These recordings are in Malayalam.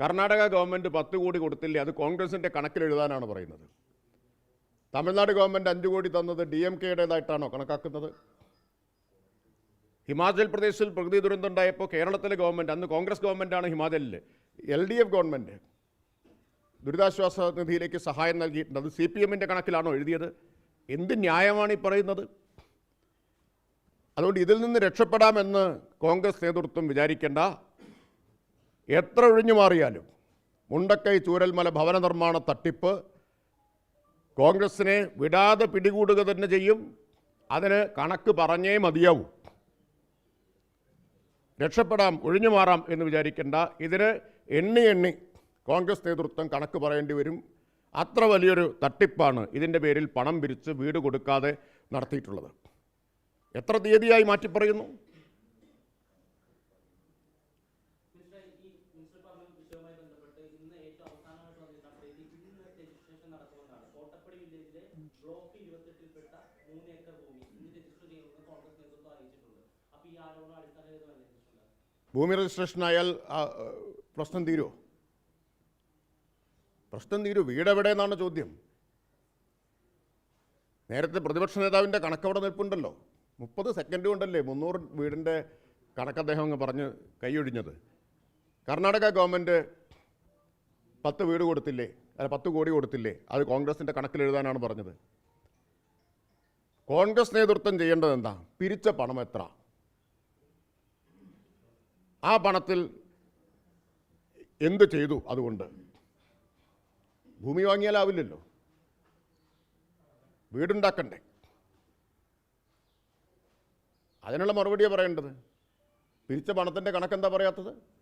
കർണാടക ഗവൺമെന്റ് പത്ത് കോടി കൊടുത്തില്ലേ അത് കോൺഗ്രസിന്റെ കണക്കിലെഴുതാനാണ് പറയുന്നത്. തമിഴ്നാട് ഗവൺമെന്റ് അഞ്ച് കോടി തന്നത് ഡി എം കെയുടേതായിട്ടാണോ കണക്കാക്കുന്നത്? ഹിമാചൽ പ്രദേശിൽ പ്രകൃതി ദുരന്തം ഉണ്ടായപ്പോൾ കേരളത്തിലെ ഗവൺമെന്റ് അന്ന് കോൺഗ്രസ് ഗവൺമെന്റാണ് ഹിമാചലിൽ എൽ ഡി എഫ് ഗവൺമെന്റ് ദുരിതാശ്വാസ നിധിയിലേക്ക് സഹായം നൽകിയിട്ടുണ്ട്. അത് സി പി എമ്മിന്റെ കണക്കിലാണോ എഴുതിയത്? എന്ത് ന്യായമാണ് ഈ പറയുന്നത്? അതുകൊണ്ട് ഇതിൽ നിന്ന് രക്ഷപ്പെടാമെന്ന് കോൺഗ്രസ് നേതൃത്വം വിചാരിക്കേണ്ട. എത്ര ഒഴിഞ്ഞു മാറിയാലും മുണ്ടക്കൈ ചൂരൽമല ഭവന നിർമ്മാണ തട്ടിപ്പ് കോൺഗ്രസിനെ വിടാതെ പിടികൂടുക തന്നെ ചെയ്യും. അതിന് കണക്ക് പറഞ്ഞേ മതിയാവും. രക്ഷപ്പെടാം ഒഴിഞ്ഞു മാറാം എന്ന് വിചാരിക്കേണ്ട. ഇതിന് എണ്ണി എണ്ണി കോൺഗ്രസ് നേതൃത്വം കണക്ക് പറയേണ്ടി വരും. അത്ര വലിയൊരു തട്ടിപ്പാണ് ഇതിന്റെ പേരിൽ പണം പിരിച്ച് വീട് കൊടുക്കാതെ നടത്തിയിട്ടുള്ളത്. എത്ര തീയതിയായി മാറ്റി പറയുന്നു മിസ്റ്റർ ഈ മിനിസ്റ്റർ പറഞ്ഞ വിഷയവുമായി ബന്ധപ്പെട്ട് ഇന്ന് ഏറ്റവും അവസാനമായിട്ട് വന്നിരുന്ന അപ്ഡേറ്റ് ഇന്ന് രജിസ്ട്രേഷൻ നടക്കുമെന്നാണ് കോട്ടപ്പടി വില്ലേജിലെ ബ്ലോക്ക് ഇരുപത്തെട്ടിൽപ്പെട്ട മൂന്ന് ഏക്കർ ഭൂമി ഇന്ന് രജിസ്റ്റർ ചെയ്യുമെന്ന് കോൺഗ്രസ് നേതൃത്വം അറിയിച്ചിട്ടുണ്ട്. അപ്പൊ ഈ ആരോപണം അടിസ്ഥാനരഹിതമല്ലേ ഭൂമി രജിസ്ട്രേഷൻ ആയാൽ പ്രശ്നം തീരുമോ പ്രശ്നം തീരൂ? വീടെവിടെയെന്നാണ് ചോദ്യം. നേരത്തെ പ്രതിപക്ഷ നേതാവിന്റെ കണക്കവിടെ നിൽപ്പുണ്ടല്ലോ. മുപ്പത് സെക്കൻഡ് കൊണ്ടല്ലേ മുന്നൂറ് വീടിന്റെ കണക്ക് അദ്ദേഹം അങ്ങ് പറഞ്ഞ് കൈയൊഴിഞ്ഞത്. കർണാടക ഗവൺമെന്റ് പത്ത് വീട് കൊടുത്തില്ലേ? അല്ല പത്ത് കോടി കൊടുത്തില്ലേ? അത് കോൺഗ്രസിന്റെ കണക്കിലെഴുതാനാണ് പറഞ്ഞത്. കോൺഗ്രസ് നേതൃത്വം ചെയ്യേണ്ടത് എന്താ? പിരിച്ച പണം എത്ര? ആ പണത്തിൽ എന്ത് ചെയ്തു അതുകൊണ്ട്? ഭൂമി വാങ്ങിയാലാവില്ലല്ലോ വീടുണ്ടാക്കണ്ടേ? അതിനുള്ള മറുപടിയാണ് പറയേണ്ടത്. പിരിച്ച പണത്തിന്റെ കണക്കെന്താ പറയാത്തത്?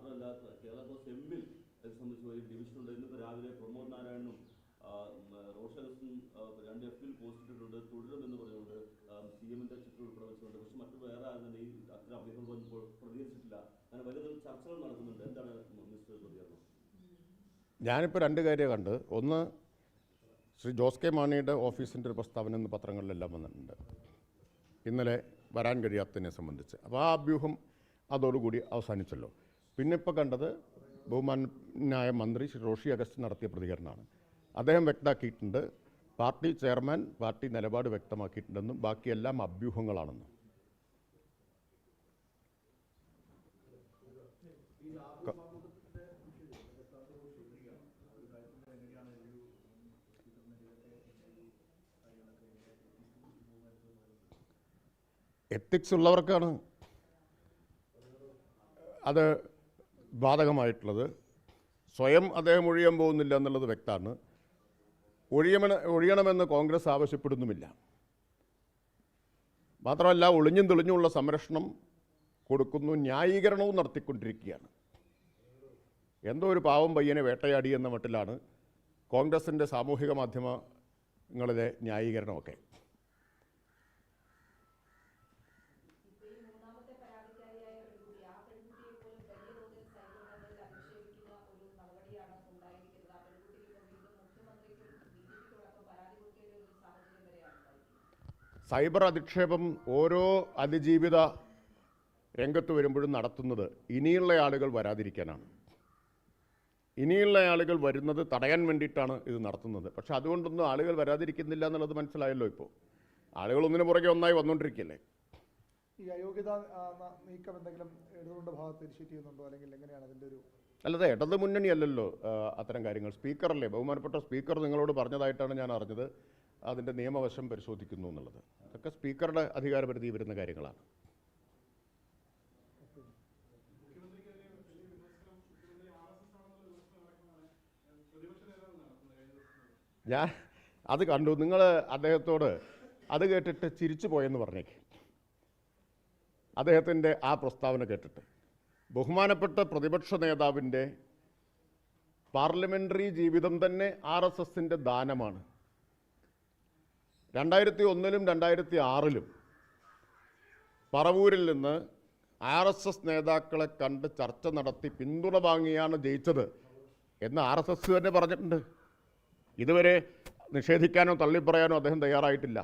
മാത്രമല്ല കേരള കോൺഗ്രസ് എമ്മിൽ ഇത് സംബന്ധിച്ച് ഒരു ഡിവിഷൻ ഉണ്ട്. ഇന്നിപ്പോൾ രാവിലെ പ്രമോദ് നാരായണനും ആ, ഉം, റോഷ അഗസ്റ്റും ആ, രണ്ട് എഫിൽ പോസ്റ്റ് ഇട്ടിട്ടുണ്ട്. തുടരുമെന്ന് പറഞ്ഞുകൊണ്ട് സി എമ്മിന്റെ ചിത്രം ഉൾപ്പെടെ പക്ഷെ മറ്റു വേറെ ആരും തന്നെ ഈ അത്ര അഭ്യൂഹങ്ങൾ വന്നപ്പോൾ പ്രതികരിച്ചിട്ടില്ല. അങ്ങനെ വലിയ ചർച്ചകൾ നടക്കുന്നുണ്ട്. എന്താണ് മിനിസ്റ്റർ പ്രതികരണം? ഞാനിപ്പോൾ രണ്ട് കാര്യം കണ്ട് ഒന്ന് ശ്രീ ജോസ് കെ മാണിയുടെ ഓഫീസിന്റെ ഒരു പ്രസ്താവന ഇന്ന് പത്രങ്ങളിലെല്ലാം വന്നിട്ടുണ്ട്. ഇന്നലെ വരാൻ കഴിയാത്തതിനെ സംബന്ധിച്ച്. അപ്പോൾ ആ അഭ്യൂഹം അതോടുകൂടി അവസാനിച്ചല്ലോ. പിന്നെ ഇപ്പോൾ കണ്ടത് ബഹുമാനായ മന്ത്രി ശ്രീ റോഷി അഗസ്റ്റ് നടത്തിയ പ്രതികരണമാണ്. അദ്ദേഹം വ്യക്തമാക്കിയിട്ടുണ്ട് പാർട്ടി ചെയർമാൻ പാർട്ടി നിലപാട് വ്യക്തമാക്കിയിട്ടുണ്ടെന്നും ബാക്കിയെല്ലാം അഭ്യൂഹങ്ങളാണെന്നും. എത്തിക്സ് ഉള്ളവർക്കാണ്. അത് ബാധകമായിട്ടുള്ളത്. സ്വയം അദ്ദേഹം ഒഴിയാൻ പോകുന്നില്ല എന്നുള്ളത് വ്യക്തമാണ്. ഒഴിയണ ഒഴിയണമെന്ന് കോൺഗ്രസ് ആവശ്യപ്പെടുന്നുമില്ല. മാത്രമല്ല ഒളിഞ്ഞും തെളിഞ്ഞുമുള്ള സംരക്ഷണം കൊടുക്കുന്നു ന്യായീകരണവും നടത്തിക്കൊണ്ടിരിക്കുകയാണ്. എന്തോ ഒരു പാവം പയ്യനെ വേട്ടയാടി എന്ന മട്ടിലാണ് കോൺഗ്രസിന്റെ സാമൂഹിക മാധ്യമങ്ങളിലെ ന്യായീകരണമൊക്കെ ഇപ്പൊ ഈ മൂന്നാമത്തെ പരാതിക്കാരിയായ പെൺകുട്ടി ആ പെൺകുട്ടിയെ പോലും വലിയ തോതിൽ സൈബർ മേഖലയിൽ അധിക്ഷേപിക്കുന്ന ഒരു നടപടിയാണ് ഉണ്ടായിരിക്കുന്നത് ആ പെൺകുട്ടിക്ക് ഇപ്പൊ വീണ്ടും മുഖ്യമന്ത്രിക്കും ബി ജെ പിക്കും പരാതി കൊടുക്കേണ്ട ഒരു സാഹചര്യം വരെയാണ് ഉണ്ടായിരിക്കുന്നത് സൈബർ അധിക്ഷേപം ഓരോ അതിജീവിത രംഗത്ത് വരുമ്പോഴും നടത്തുന്നത് ഇനിയുള്ള ആളുകൾ വരാതിരിക്കാനാണ്. ഇനിയുള്ള ആളുകൾ വരുന്നത് തടയാൻ വേണ്ടിയിട്ടാണ് ഇത് നടത്തുന്നത്. പക്ഷെ അതുകൊണ്ടൊന്നും ആളുകൾ വരാതിരിക്കുന്നില്ല എന്നുള്ളത് മനസ്സിലായല്ലോ ഇപ്പോൾ. ആളുകൾ ഒന്നിനു പുറകെ ഒന്നായി വന്നുകൊണ്ടിരിക്കല്ലേ ഈ അയോഗ്യത നീക്കം എന്തെങ്കിലും ഇടതുകൊണ്ട് ഭാഗത്ത് ഇനിഷ്യേറ്റ് ചെയ്യുന്നുണ്ടോ? അല്ലെങ്കിൽ എങ്ങനെയാണ് അതിന്റെ ഒരു അല്ലാതെ ഇടത് മുന്നണിയല്ലല്ലോ അത്തരം കാര്യങ്ങൾ. സ്പീക്കറല്ലേ? ബഹുമാനപ്പെട്ട സ്പീക്കർ നിങ്ങളോട് പറഞ്ഞതായിട്ടാണ് ഞാൻ അറിഞ്ഞത്. അതിന്റെ നിയമവശം പരിശോധിക്കുന്നു എന്നുള്ളത്. അതൊക്കെ സ്പീക്കറുടെ അധികാരപരിധി വരുന്ന കാര്യങ്ങളാണ്. ഞാൻ അത് കണ്ടു. നിങ്ങൾ അദ്ദേഹത്തോട് അത് കേട്ടിട്ട് ചിരിച്ചു പോയെന്ന് പറഞ്ഞേക്ക്. അദ്ദേഹത്തിന്റെ ആ പ്രസ്താവന കേട്ടിട്ട്. ബഹുമാനപ്പെട്ട പ്രതിപക്ഷ നേതാവിന്റെ പാർലമെന്ററി ജീവിതം തന്നെ ആർ എസ് എസിന്റെ ദാനമാണ്. രണ്ടായിരത്തി ഒന്നിലും രണ്ടായിരത്തി ആറിലും പറവൂരിൽ നിന്ന് ആർ എസ് എസ് നേതാക്കളെ കണ്ട് ചർച്ച നടത്തി പിന്തുണ വാങ്ങിയാണ് ജയിച്ചത് എന്ന് ആർ എസ് എസ് തന്നെ പറഞ്ഞിട്ടുണ്ട്. ഇതുവരെ നിഷേധിക്കാനോ തള്ളിപ്പറയാനോ അദ്ദേഹം തയ്യാറായിട്ടില്ല.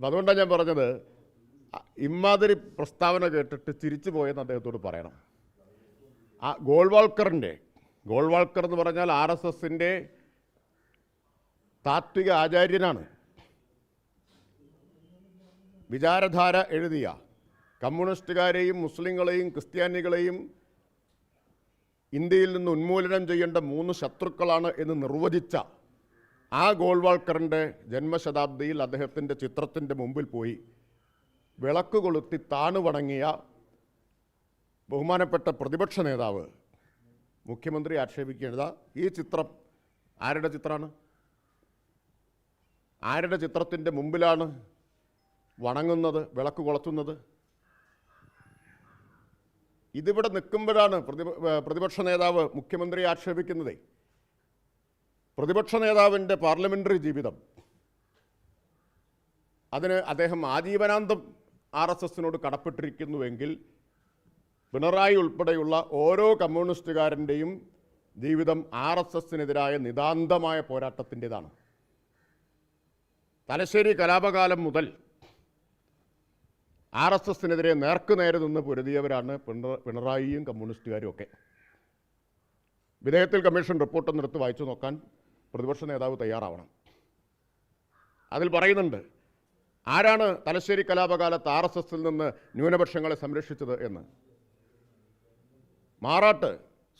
അതുകൊണ്ടാണ് ഞാൻ പറഞ്ഞത് ഇമ്മാതിരി പ്രസ്താവന കേട്ടിട്ട് ചിരിച്ചു പോയെന്ന് അദ്ദേഹത്തോട് പറയണം. ആ ഗോൾവാൾക്കറിന്റെ ഗോൾവാൾക്കർ എന്ന് പറഞ്ഞാൽ ആർ എസ് എസിന്റെ താത്വിക ആചാര്യനാണ്. വിചാരധാര എഴുതിയ കമ്മ്യൂണിസ്റ്റുകാരെയും മുസ്ലിങ്ങളെയും ക്രിസ്ത്യാനികളെയും ഇന്ത്യയിൽ നിന്ന് ഉന്മൂലനം ചെയ്യേണ്ട മൂന്ന് ശത്രുക്കളാണ് എന്ന് നിർവചിച്ച ആ ഗോൾവാൾക്കറിന്റെ ജന്മശതാബ്ദിയിൽ അദ്ദേഹത്തിന്റെ ചിത്രത്തിന്റെ മുമ്പിൽ പോയി വിളക്ക് കൊളുത്തി താണു വണങ്ങിയ ബഹുമാനപ്പെട്ട പ്രതിപക്ഷ നേതാവ് മുഖ്യമന്ത്രി ആക്ഷേപിക്കേണ്ടത് ഈ ചിത്രം. ആരുടെ ചിത്രമാണ്? ആരുടെ ചിത്രത്തിന്റെ മുമ്പിലാണ് വണങ്ങുന്നത് വിളക്ക് കൊളത്തുന്നത്? ഇതിവിടെ നിൽക്കുമ്പോഴാണ് പ്രതിപക്ഷ നേതാവ് മുഖ്യമന്ത്രിയെ ആക്ഷേപിക്കുന്നത്. പ്രതിപക്ഷ നേതാവിന്റെ പാർലമെന്ററി ജീവിതം. അതിന് അദ്ദേഹം ആജീവനാന്തം ആർ എസ് എസിനോട് കടപ്പെട്ടിരിക്കുന്നുവെങ്കിൽ പിണറായി ഉൾപ്പെടെയുള്ള ഓരോ കമ്മ്യൂണിസ്റ്റുകാരന്റെയും ജീവിതം ആർ എസ് എസിനെതിരായ നിതാന്തമായ പോരാട്ടത്തിന്റെതാണ് തലശ്ശേരി കലാപകാലം മുതൽ ആർ എസ് എസിനെതിരെ നേർക്കുനേരെ നിന്ന് പൊരുതിയവരാണ് പിണ പിണറായിയും കമ്മ്യൂണിസ്റ്റുകാരും ഒക്കെ. വിധേയത്തിൽ കമ്മീഷൻ റിപ്പോർട്ട് എടുത്ത് വായിച്ചു നോക്കാൻ പ്രതിപക്ഷ നേതാവ് തയ്യാറാവണം. അതിൽ പറയുന്നുണ്ട് ആരാണ് തലശ്ശേരി കലാപകാലത്ത് ആർ എസ് എസിൽ നിന്ന് ന്യൂനപക്ഷങ്ങളെ സംരക്ഷിച്ചത് എന്ന്? മാറാട്ട്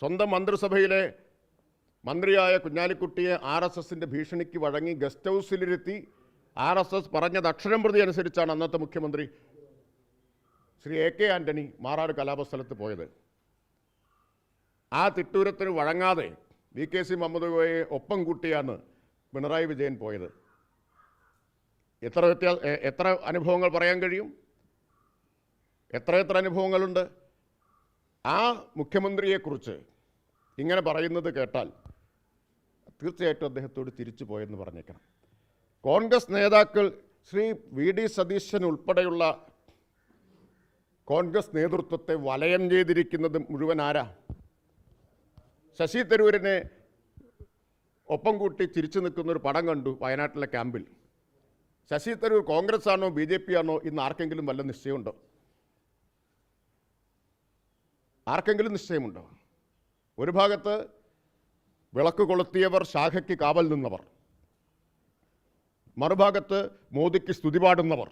സ്വന്തം മന്ത്രിസഭയിലെ മന്ത്രിയായ കുഞ്ഞാലിക്കുട്ടിയെ ആർ എസ് എസിന്റെ ഭീഷണിക്ക് വഴങ്ങി ഗസ്റ്റ് ഹൗസിലിരുത്തി ആർ എസ് എസ് പറഞ്ഞത് അക്ഷരം പ്രതി അനുസരിച്ചാണ് അന്നത്തെ മുഖ്യമന്ത്രി ശ്രീ എ കെ ആന്റണി മാറാട് കലാപസ്ഥലത്ത് പോയത്. ആ തിട്ടൂരത്തിന് വഴങ്ങാതെ വി കെ സി മുഹമ്മദ് ഗോയെ ഒപ്പം കൂട്ടിയാണ് പിണറായി വിജയൻ പോയത്. എത്ര വ്യത്യാസ എത്ര അനുഭവങ്ങൾ പറയാൻ കഴിയും? എത്ര എത്ര അനുഭവങ്ങളുണ്ട്? ആ മുഖ്യമന്ത്രിയെക്കുറിച്ച് ഇങ്ങനെ പറയുന്നത് കേട്ടാൽ തീർച്ചയായിട്ടും അദ്ദേഹത്തോട് തിരിച്ചു പോയെന്ന് പറഞ്ഞേക്കണം. കോൺഗ്രസ് നേതാക്കൾ ശ്രീ വി ഡി സതീശൻ ഉൾപ്പെടെയുള്ള കോൺഗ്രസ് നേതൃത്വത്തെ വലയം ചെയ്തിരിക്കുന്നത് മുഴുവൻ ആരാ? ശശി തരൂരിനെ ഒപ്പം കൂട്ടി ചിരിച്ചു നിൽക്കുന്ന ഒരു പടം കണ്ടു വയനാട്ടിലെ ക്യാമ്പിൽ. ശശി തരൂർ കോൺഗ്രസ് ആണോ ബി ജെ പി ആണോ ഇന്ന് ആർക്കെങ്കിലും വല്ല നിശ്ചയമുണ്ടോ? ആർക്കെങ്കിലും നിശ്ചയമുണ്ടോ? ഒരു ഭാഗത്ത് വിളക്ക് കൊളുത്തിയവർ ശാഖയ്ക്ക് കാവൽ നിന്നവർ. മറുഭാഗത്ത് മോദിക്ക് സ്തുതി പാടുന്നവർ.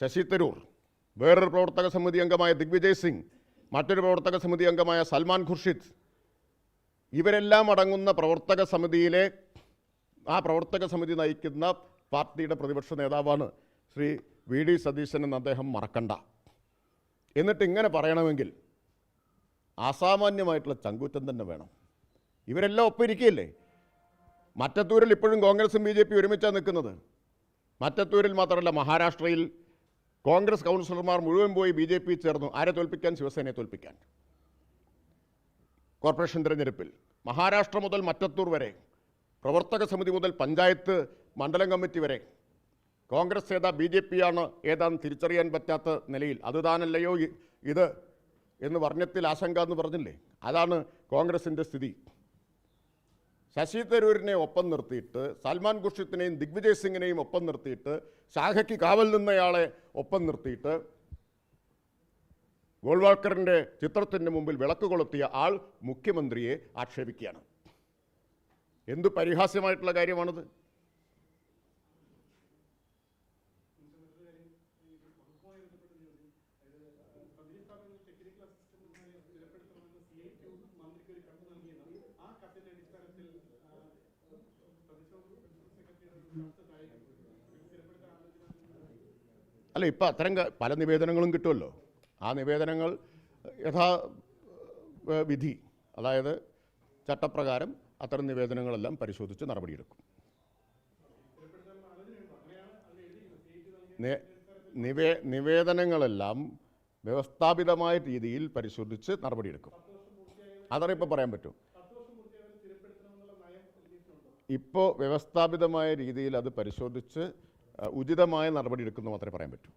ശശി തരൂർ വേറൊരു പ്രവർത്തക സമിതി അംഗമായ ദിഗ്വിജയ് സിംഗ് മറ്റൊരു പ്രവർത്തക സമിതി അംഗമായ സൽമാൻ ഖുർഷിദ്. ഇവരെല്ലാം അടങ്ങുന്ന പ്രവർത്തക സമിതിയിലെ ആ പ്രവർത്തക സമിതി നയിക്കുന്ന പാർട്ടിയുടെ പ്രതിപക്ഷ നേതാവാണ് ശ്രീ വി ഡി സതീശൻ എന്ന് അദ്ദേഹം മറക്കണ്ട. എന്നിട്ട് ഇങ്ങനെ പറയണമെങ്കിൽ അസാമാന്യമായിട്ടുള്ള ചങ്കൂറ്റം തന്നെ വേണം. ഇവരെല്ലാം ഒപ്പം ഇരിക്കുകയല്ലേ മറ്റത്തൂരിൽ ഇപ്പോഴും കോൺഗ്രസും ബി ജെ പി ഒരുമിച്ചാണ് നിൽക്കുന്നത്. മറ്റത്തൂരിൽ മാത്രമല്ല മഹാരാഷ്ട്രയിൽ കോൺഗ്രസ് കൗൺസിലർമാർ മുഴുവൻ പോയി ബി ജെ പി ചേർന്നു. ആരെ തോൽപ്പിക്കാൻ? ശിവസേനയെ തോൽപ്പിക്കാൻ. കോർപ്പറേഷൻ തിരഞ്ഞെടുപ്പിൽ. മഹാരാഷ്ട്ര മുതൽ മറ്റത്തൂർ വരെ. പ്രവർത്തക സമിതി മുതൽ പഞ്ചായത്ത് മണ്ഡലം കമ്മിറ്റി വരെ. കോൺഗ്രസ് ഏതാ ബി ജെ പി ആണ് ഏതാന്ന് തിരിച്ചറിയാൻ പറ്റാത്ത നിലയിൽ. അത് താനല്ലയോ ഇത് എന്ന് വർണത്തിൽ ആശങ്ക എന്ന് പറഞ്ഞില്ലേ? അതാണ് കോൺഗ്രസിന്റെ സ്ഥിതി. ശശി തരൂരിനെ ഒപ്പം നിർത്തിയിട്ട് സൽമാൻ ഖുർഷിത്തിനെയും ദിഗ്വിജയ് സിംഗിനെയും ഒപ്പം നിർത്തിയിട്ട് ശാഖയ്ക്ക് കാവൽ നിന്നയാളെ ഒപ്പം നിർത്തിയിട്ട് ഗോൾവാൾക്കറിന്റെ ചിത്രത്തിന്റെ മുമ്പിൽ വിളക്ക് കൊളുത്തിയ ആൾ മുഖ്യമന്ത്രിയെ ആക്ഷേപിക്കുകയാണ്. എന്തു പരിഹാസ്യമായിട്ടുള്ള കാര്യമാണിത്? അല്ല ഇപ്പം അത്തരം പല നിവേദനങ്ങളും കിട്ടുമല്ലോ ആ നിവേദനങ്ങൾ യഥാ വിധി അതായത് ചട്ടപ്രകാരം അത്തരം നിവേദനങ്ങളെല്ലാം പരിശോധിച്ച് നടപടിയെടുക്കും. നിവേ നിവേദനങ്ങളെല്ലാം വ്യവസ്ഥാപിതമായ രീതിയിൽ പരിശോധിച്ച് നടപടിയെടുക്കും. അതറിയിപ്പോൾ പറയാൻ പറ്റും. ഇപ്പോൾ വ്യവസ്ഥാപിതമായ രീതിയിൽ അത് പരിശോധിച്ച് ഉചിതമായ നടപടി നടപടിയെടുക്കുന്നു മാത്രമേ പറയാൻ പറ്റൂ.